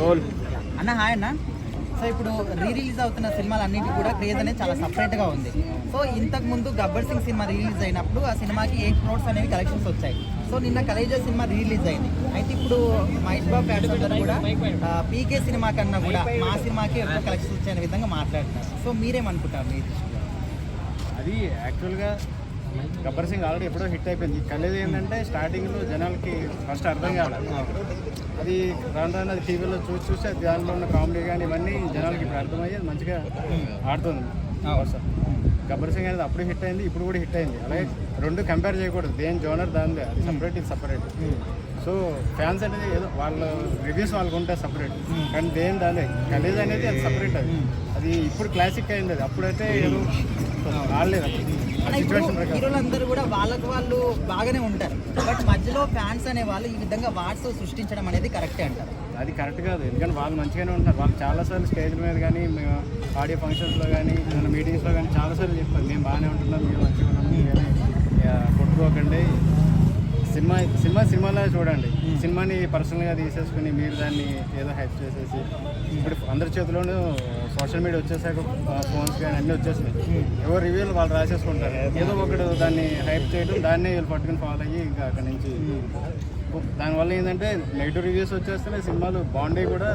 Role అన్న hi అన్న. So ఇప్పుడు రీ రిలీజ్ అవుతున్న సినిమాలు అన్నింటి కూడా క్రేజ్ అనేది చాలా సపరేట్గా ఉంది. సో ఇంతకు ముందు గబ్బర్ సింగ్ సినిమా రిలీజ్ అయినప్పుడు ఆ సినిమాకి ఎయిట్ క్రోడ్స్ అనేవి కలెక్షన్స్ వచ్చాయి. సో నిన్న కలేజా సినిమా రిలీజ్ అయింది. అయితే ఇప్పుడు మహేష్ బాబు ఫ్యాన్స్ అందరూ కూడా పీకే సినిమా కన్నా కూడా మా సినిమాకి ఎక్కువ కలెక్షన్స్ వచ్చాయనే విధంగా మాట్లాడుతున్నారు. సో మీరేమనుకుంటారు మీ? అది యాక్చువల్గా గబ్బర్ సింగ్ ఆల్రెడీ ఎప్పుడో హిట్ అయిపోయింది. కలిది ఏంటంటే స్టార్టింగ్లో జనాలకి ఫస్ట్ అర్థం కావాలి అది రాను రాను అది టీవీలో చూసి చూసి అది దానిలో ఉన్న కామెడీ కానీ ఇవన్నీ జనాలకి ఇప్పుడు అర్థమయ్యి అది మంచిగా ఆడుతుంది. సార్ గబ్బర్ సింగ్ అనేది అప్పుడు హిట్ అయింది ఇప్పుడు కూడా హిట్ అయింది. అలాగే రెండు కంపేర్ చేయకూడదు. దేని జోనర్ దానిదే అది సపరేట్ ఇది సపరేట్ సో ఫ్యాన్స్ అనేది ఏదో వాళ్ళ రివ్యూస్ వాళ్ళకు ఉంటాయి సపరేట్ కానీ దేని దాదే కలేజ్ అనేది అది సపరేట్ అది. అది ఇప్పుడు క్లాసిక్ అయింది అది. అప్పుడైతే ఏదో ఆడలేదు అప్పుడు హీరోలందరూ కూడా వాళ్ళకు వాళ్ళు బాగానే ఉంటారు. బట్ మధ్యలో ఫ్యాన్స్ అనే వాళ్ళు ఈ విధంగా వాట్స్ సృష్టించడం అనేది కరెక్టే అంటారు? అది కరెక్ట్ కాదు. ఎందుకంటే వాళ్ళు మంచిగానే ఉంటున్నారు వాళ్ళు చాలాసార్లు స్టేజ్ మీద కానీ మేము ఆడియో ఫంక్షన్స్లో కానీ మీటింగ్స్లో కానీ చాలాసార్లు చెప్పారు. మేము బాగానే ఉంటున్నాం మేము మంచిగా ఉన్నాం మీరు కానీ ఇక కొట్టుకోకండి సినిమా సినిమా సినిమాలో చూడండి. సినిమాని పర్సనల్గా తీసేసుకుని మీరు దాన్ని ఏదో హైప్ చేసేసి ఇప్పుడు అందరి చేతిలోనూ సోషల్ మీడియా వచ్చేసాక ఫోన్స్ కానీ అన్నీ వచ్చేసినాయి. ఎవరు రివ్యూలు వాళ్ళు రాసేసుకుంటారు. ఏదో ఒకడు దాన్ని హైప్ చేయడం దాన్నే వీళ్ళు పట్టుకుని ఫాలో అయ్యి ఇంకా అక్కడి నుంచి దానివల్ల ఏంటంటే నెగిటివ్ రివ్యూస్ వచ్చేస్తున్నాయి సినిమాలు బాగుండే కూడా.